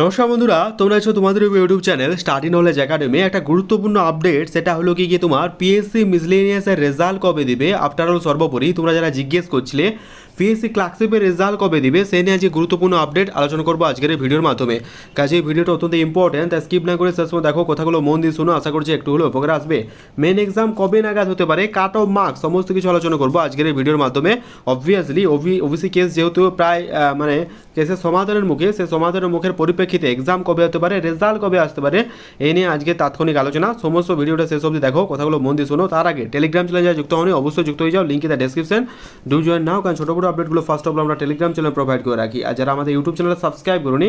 নমস্কার বন্ধুরা, তোমরা আছো তোমাদের YouTube channel study knowledge academy একটা গুরুত্বপূর্ণ আপডেট সেটা হলো কি তোমার পিএসসি মিসলেনিয়াসের রেজাল্ট কবে দিবে? আফটার অল সর্বোপরি তোমরা যারা জিজ্ঞেস করছিলে পিএসসি ক্লার্কশিপের রেজাল্ট কবে দিবে, সে নিয়ে আজকে গুরুত্বপূর্ণ আপডেট আলোচনা করব আজকের এই ভিডিওর মাধ্যমে। কাজে এই ভিডিওটা অত্যন্ত ইম্পর্টেন্ট তাই স্কিপ না করে শেষ সময় দেখো, কথাগুলো মন দিয়ে শুনো, আশা করছি একটু হলেও উপকার আসবে। মেন এক্সাম কবে নাগাদ হতে পারে কাট অফ মার্কস সমস্ত কিছু আলোচনা করব আজকের এই ভিডিওর মাধ্যমে। অবভিয়াসলি ওবিসি কেস যেহেতু প্রায় মানে কেসের সমাধানের মুখে সে সমাধানের মুখের পরিপ্রেক্ষিতে এক্সাম কবে হতে পারে রেজাল্ট কবে আসতে পারে এই নিয়ে আজকে তাৎক্ষণিক আলোচনা। সমস্ত ভিডিওটা শেষ অবধি দেখো, কথাগুলো মন দিয়ে শোনো। তার আগে টেলিগ্রাম চ্যানেলে যারা যুক্ত হয়নি অবশ্যই যুক্ত হয়ে যাও link the description do join now কারণ ছোটো বড়ো আপডেটগুলো ফার্স্ট অফ অল আমরা টেলিগ্রাম চ্যানেল প্রোভাইড করে রাখি। আর যারা আমাদের ইউটিউব চ্যানেল সাবস্ক্রাইব করুনি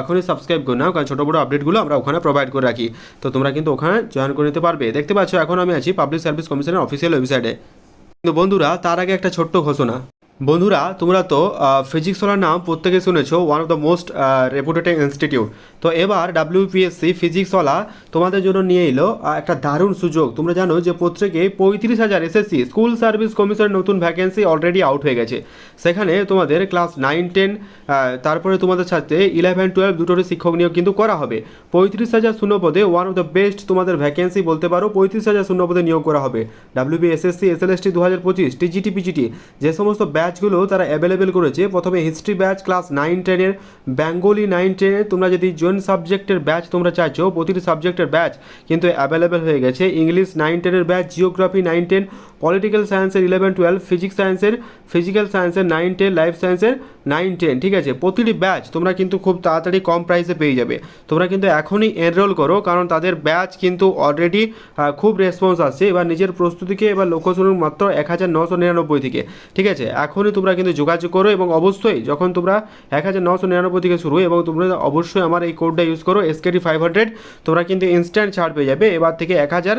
এখনই সাবস্ক্রাইব করে নাও, কারণ ছোটো বড়ো আপডেটগুলো আমরা ওখানে প্রোভাইড করে রাখি। তো তোমরা কিন্তু ওখানে জয়েন করে নিতে পারবে। দেখতে পাচ্ছ, এখন আমি আছি পাবলিক সার্ভিস কমিশনের অফিসিয়াল ওয়েবসাইটে কিন্তু বন্ধুরা, তার আগে একটা ছোট্ট ঘোষণা। বন্ধুরা, তোমরা তো ফিজিক্স ওয়ালার নাম প্রত্যেকে শুনেছো one of the most reputed institute তো এবার ডাব্লিউপিএসসি ফিজিক্সওয়ালা তোমাদের জন্য নিয়ে এলো একটা দারুণ সুযোগ। তোমরা জানো যে প্রত্যেকে পঁয়ত্রিশ হাজার এসএসসি স্কুল সার্ভিস কমিশনের নতুন ভ্যাকেন্সি অলরেডি আউট হয়ে গেছে। সেখানে তোমাদের ক্লাস নাইন টেন তারপরে তোমাদের সাথে ইলেভেন টুয়েলভ দুটোরই শিক্ষক নিয়োগ কিন্তু করা হবে। পঁয়ত্রিশ হাজার শূন্য পদে ওয়ান অফ দ্য বেস্ট তোমাদের ভ্যাকেন্সি বলতে পারো, পঁয়ত্রিশ হাজার শূন্য পদে নিয়োগ করা হবে। ডাব্লিউবি এসএসসি এসএলএসটি দু হাজার পঁচিশ টিজিটি পিজিটি যে সমস্ত ব্যাচগুলো তারা অ্যাভেলেবেল করেছে। প্রথমে হিস্ট্রি ব্যাচ ক্লাস নাইন টেনের বেঙ্গলি নাইন টেনের তোমরা যদি জয়েন্ট সাবজেক্টের ব্যাচ তোমরা চাইছো, প্রতিটি সাবজেক্টের ব্যাচ কিন্তু অ্যাভেলেবেল হয়ে গেছে। ইংলিশ নাইন টেনের batch geography nine ten political সায়েন্সের ইলেভেন টুয়েলভ ফিজিক্স সায়েন্সের ফিজিক্যাল সায়েন্সের নাইন টেন লাইফ সায়েন্সের নাইন টেন ঠিক আছে? প্রতিটি ব্যাচ তোমরা কিন্তু খুব তাড়াতাড়ি কম প্রাইসে পেয়ে যাবে। তোমরা কিন্তু এখনই এনরোল করো, কারণ তাদের ব্যাচ কিন্তু অলরেডি খুব রেসপন্স আসছে। এবার নিজের প্রস্তুতিকে এবার লক্ষ্য মাত্র এক হাজার নশো নিরানব্বই থেকে, ঠিক আছে? এখনই তোমরা কিন্তু যোগাযোগ করো এবং অবশ্যই যখন তোমরা এক হাজার নশো নিরানব্বই থেকে শুরু এবং তোমরা অবশ্যই আমার এই কোডটা ইউজ করো এসকেটি ফাইভ হান্ড্রেড তোমরা কিন্তু ইনস্ট্যান্ট ছাড় পেয়ে যাবে। এবার থেকে এক হাজার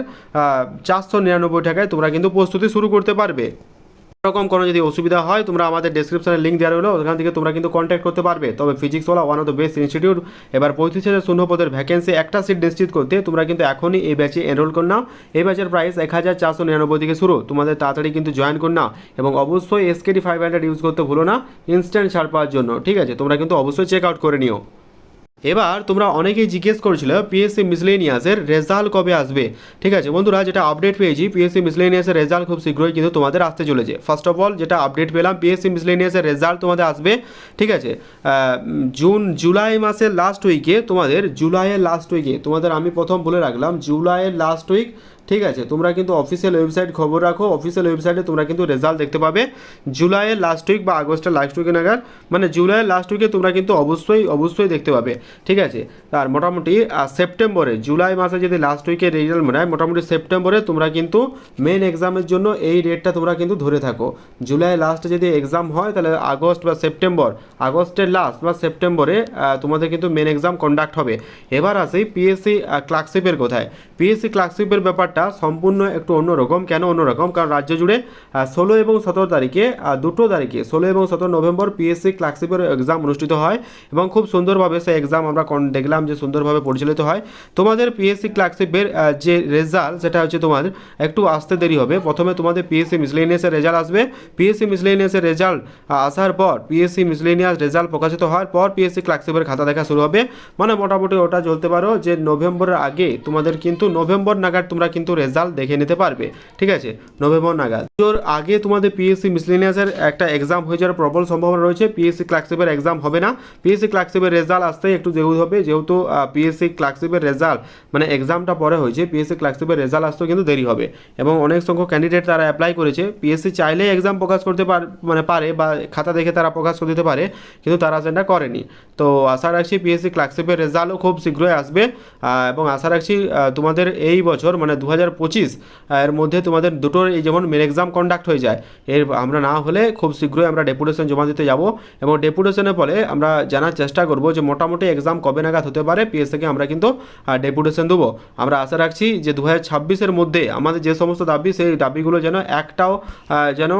চারশো নিরানব্বই টাকায় তোমরা কিন্তু প্রস্তুতি শুরু করতে পারবে। এরকম কোনো যদি অসুবিধা হয়, তোমরা আমাদের ডেসক্রিপশনে লিঙ্ক দেওয়া রইল, ওখান থেকে তোমরা কিন্তু কন্ট্যাক্ট করতে পারবে। তবে PhysicsWallah one of the best institute এবার পঁয়ত্রিশ হাজার শূন্য পদের ভ্যাকেন্সি একটা সিট নিশ্চিত করতে তোমরা কিন্তু এখনই এই ব্যাচে এনরোল করে নাও। এই ব্যাচের প্রাইস এক হাজার চারশো নিরানব্বই থেকে শুরু। তোমাদের তাড়াতাড়ি কিন্তু জয়েন করে নাও এবং অবশ্যই এসকেডি ফাইভ হান্ড্রেড ইউজ করতে ভুলো না। ইনস্ট্যান্ট ছাড় পাওয়ার জন্য, ঠিক আছে? তোমরা কিন্তু অবশ্যই চেক আউট করে নিও। এবার তোমরা অনেকেই জিজ্ঞেস করেছিল পিএসসি মিসলেনিয়াসের রেজাল্ট কবে আসবে। ঠিক আছে, বন্ধুরা, যেটা আপডেট পেয়েছি পিএসসি মিসলেনিয়াসের রেজাল্ট খুব শীঘ্রই কিন্তু তোমাদের আসতে চলেছে। ফার্স্ট অফ অল যেটা আপডেট পেলাম পিএসসি মিসলেনিয়াসের রেজাল্ট তোমাদের আসবে, ঠিক আছে? জুন জুলাই মাসের লাস্ট উইকে তোমাদের জুলাইয়ের লাস্ট উইকে তোমাদের আমি প্রথম বলে রাখলাম জুলাইয়ের লাস্ট উইক ঠিক আছে, তোমরা কিন্তু অফিসিয়াল ওয়েবসাইট খবর রাখো অফিসিয়াল ওয়েবসাইটে তোমরা কিন্তু রেজাল্ট দেখতে পাবে। জুলাইয়ের লাস্ট উইক বা আগস্টের লাস্ট উইকে নাগাদ মানে জুলাইয়ের লাস্ট উইকে তোমরা কিন্তু অবশ্যই অবশ্যই দেখতে পাবে, ঠিক আছে? আর মোটামুটি সেপ্টেম্বরে, জুলাই মাসে যদি লাস্ট উইকে রেজাল্ট হয়, মোটামুটি সেপ্টেম্বরে তোমরা কিন্তু মেন এক্সামের জন্য এই ডেটটা তোমরা কিন্তু ধরে থাকো। জুলাই লাস্টে যদি এক্সাম হয়, তাহলে আগস্ট বা সেপ্টেম্বর, আগস্টের লাস্ট বা সেপ্টেম্বরে তোমাদের কিন্তু মেন এক্সাম কন্ডাক্ট হবে। এবার আসি পিএসসি ক্লার্কশিপের কোথায়। পিএসসি ক্লার্কশিপের ব্যাপারটা সম্পূর্ণ একটু অন্যরকম। কেন অন্যরকম? কারণ রাজ্য জুড়ে ষোলো এবং সতেরো তারিখে দুটো তারিখে, ষোলো এবং সতেরো নভেম্বর পিএসসি ক্লার্কশিপের এক্সাম অনুষ্ঠিত হয় এবং খুব সুন্দরভাবে সেই এক্সাম আমরা দেখলাম যে সুন্দরভাবে পরিচালিত হয়। তোমাদের পিএসসি ক্লার্কশিপের যে রেজাল্ট সেটা হচ্ছে তোমার একটু আসতে দেরি হবে। প্রথমে তোমাদের পিএসসি মিসলেনিয়াসের রেজাল্ট আসবে। পিএসসি মিসলেনিয়াসের রেজাল্ট আসার পর পিএসসি মিসলেনিয়াস রেজাল্ট প্রকাশিত হওয়ার পর পিএসসি ক্লার্কশিপের খাতা দেখা শুরু হবে। মানে মোটামুটি ওটা চলতে পারো যে নভেম্বরের আগে তোমাদের কিন্তু নভেম্বর নাগাদ তোমরা কিন্তু রেজাল্ট দেখে নিতে পারবে, ঠিক আছে? নভেম্বর নাগাদ। তোর আগে তোমাদের পিএসসি মিসলেনিয়াসের একটা এক্সাম হয়ে যাওয়ার প্রবল সম্ভাবনা রয়েছে। পিএসসি ক্লার্কশিপের এক্সাম হবে না। পিএসসি ক্লার্কশিপের রেজাল্ট আসতেই একটু দেরি হবে। যেহেতু পিএসসি ক্লার্কশিপের রেজাল্ট মানে এক্সামটা পরে হয়েছে পিএসসি ক্লার্কশিপের রেজাল্ট আসতেও কিন্তু দেরি হবে। এবং অনেক সংখ্যক ক্যান্ডিডেট তারা অ্যাপ্লাই করেছে। পিএসসি চাইলেই এক্সাম প্রকাশ করতে পার মানে পারে বা খাতা দেখে তারা প্রকাশ করে দিতে পারে, কিন্তু তারা সেটা করেনি। তো আশা রাখছি পিএসসি ক্লার্কশিপের রেজাল্টও খুব শীঘ্রই আসবে। এবং আশা রাখছি তোমাদের এই বছর মানে দু হাজার পঁচিশ এর মধ্যে তোমাদের দুটোর এই যেমন মেন এক্সাম কন্ডাক্ট হয়ে যায়, এর আমরা না হলে খুব শীঘ্রই আমরা ডেপুটেশন জমা দিতে যাব এবং ডেপুটেশনের ফলে আমরা জানার চেষ্টা করব যে মোটামুটি এক্সাম কবে নাগাদ হতে পারে পিএস থেকে আমরা কিন্তু ডেপুটেশন দেবো। আমরা আশা রাখছি যে দু হাজার ছাব্বিশের মধ্যে আমাদের যে সমস্ত দাবি, সেই দাবিগুলো যেন একটাও যেন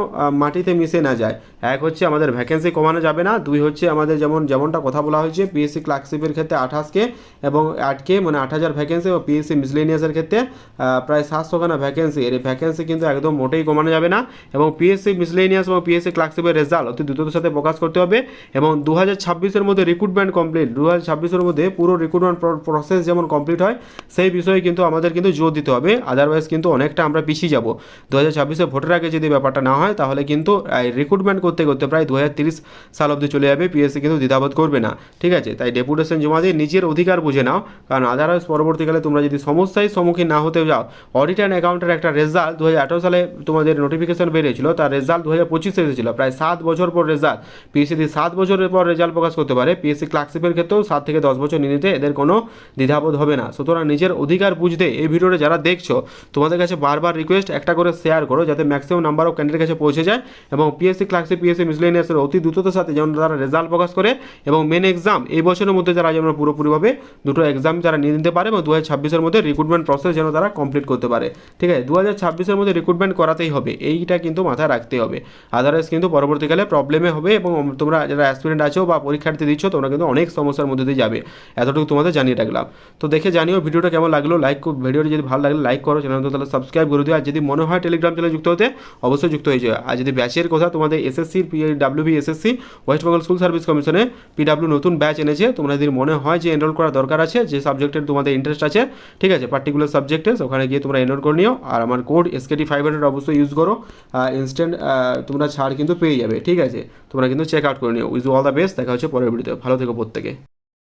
মাটিতে মিশে না যায়। এক হচ্ছে আমাদের ভ্যাকেন্সি কমানো যাবে না, দুই হচ্ছে আমাদের যেমন, যেমনটা কথা বলা হয়েছে পিএসসি ক্লার্কশিপের ক্ষেত্রে আঠাশকে এবং আটকে মানে আট হাজার ভ্যাকেন্সি ও পিএসসি মিসলেনিয়াসের ক্ষেত্রে প্রায় সাতশোখানা ভ্যাকেন্সি এর ভ্যাকেন্সি কিন্তু একদম মোটেই কমানো যাবে না এবং পিএসসি মিসলেনিয়াস এবং পিএসসি ক্লার্কশিপের রেজাল্ট অতি দ্রুততার সাথে প্রকাশ করতে হবে এবং দু হাজার ছাব্বিশের মধ্যে রিক্রুটমেন্ট কমপ্লিট দু হাজার ছাব্বিশের মধ্যে পুরো রিক্রুটমেন্ট প্রসেস যেমন কমপ্লিট হয়, সেই বিষয়ে কিন্তু আমাদের কিন্তু জোর দিতে হবে। আদারওয়াইজ কিন্তু অনেকটা আমরা পিছিয়ে যাব। দু হাজার ছাব্বিশে ভোটের আগে যদি ব্যাপারটা না হয়, তাহলে কিন্তু রিক্রুটমেন্ট করতে করতে প্রায় দু হাজার তিরিশ সাল অবধি চলে যাবে। পিএসসি কিন্তু দ্বিধাবোধ করবে না। ঠিক আছে? তাই ডেপুটেশন জমা দিয়ে নিজের অধিকার বুঝে নাও। কারণ আদারওয়াইজ পরবর্তীকালে তোমরা যদি সমস্যায় সম্মুখীন না হতে যাও অডিট অ্যান্ড অ্যাকাউন্টের একটা রেজাল্ট দু হাজার আঠারো সালে তোমাদের নোটিফিকেশন বেরিয়েছিল, তার রেজাল্ট দু হাজার পঁচিশে এসেছিল। প্রায় সাত বছর পর রেজাল্ট পিএসসি সাত বছরের পর রেজাল্ট প্রকাশ করতে পারে পিএসসি ক্লার্কশিপের ক্ষেত্রেও সাত থেকে দশ বছর নিয়ে নিতে এদের কোনো দ্বিধাবোধ হবে না। সুতরাং নিজের অধিকার বুঝতে এই ভিডিওটা যারা দেখছ, তোমাদের কাছে বারবার রিকোয়েস্ট একটা করে শেয়ার করো, যাতে ম্যাক্সিমাম নাম্বার অফ ক্যান্ডিডেট কাছে পৌঁছে যায় এবং পিএসসি ক্লার্কশিপ পিএসসি মিসলেনিয়াসের অতি দ্রুততার সাথে যেমন তারা রেজাল্ট প্রকাশ করে এবং মেন এক্সাম এই বছরের মধ্যে যারা যেন পুরোপুরিভাবে দুটো এক্সাম যারা নিয়ে নিতে পারে এবং দু হাজার ছাব্বিশের মধ্যে রিক্রুটমেন্ট প্রসেস যেন তারা কমপ্লিট করতে পারে। ঠিক আছে? দু হাজার ছাব্বিশের মধ্যে রিক্রুটমেন্ট করাতেই হবে। এইটা কিন্তু মাথায় রাখতে হবে। আদারওয়াইজ কিন্তু পরবর্তীকালে প্রবলেমে হবে এবং তোমরা যারা অ্যাসপিরেন্ট আছো বা পরীক্ষার্থী দিচ্ছ, তোমরা কিন্তু অনেক সমস্যার মধ্যে দিয়ে যাবে। এতটুকু তোমাদের জানিয়ে রাখলাম। তো দেখে জানিও ভিডিওটা কেমন লাগল? লাইক ভিডিওটি যদি ভালো লাগলে লাইক করো চ্যানেল তাহলে সাবস্ক্রাইব করে দিও। আর যদি মনে হয় টেলিগ্রাম চ্যানেলে যুক্ত হতে, অবশ্যই যুক্ত হয়ে যাও। আর যদি ব্যাচের কথা তোমাদের SSC WB SSC west Bengal school service কমিশনে পিডাব্লিউ নতুন ব্যাচ এনেছে তোমরা যদি মনে হয় যে এনরোল করা দরকার আছে, যে সাবজেক্টের তোমাদের ইন্টারেস্ট আছে, ঠিক আছে? পার্টিকুলার সাবজেক্টে ওখানে গিয়ে তোমরা এনরোল করে নিও। আর আমার কোড এসকেটি ফাইভ হান্ড্রেড অবশ্যই ইউজ করো। ইনস্ট্যান্ট তোমরা ছাড় কিন্তু পেয়ে যাবে, ঠিক আছে? তোমরা কিন্তু চেক আউট করে নিও। উইজ অল দ্য বেস্ট দেখা হচ্ছে পরের ভিডিওতে ভালো থেকো প্রত্যেকে।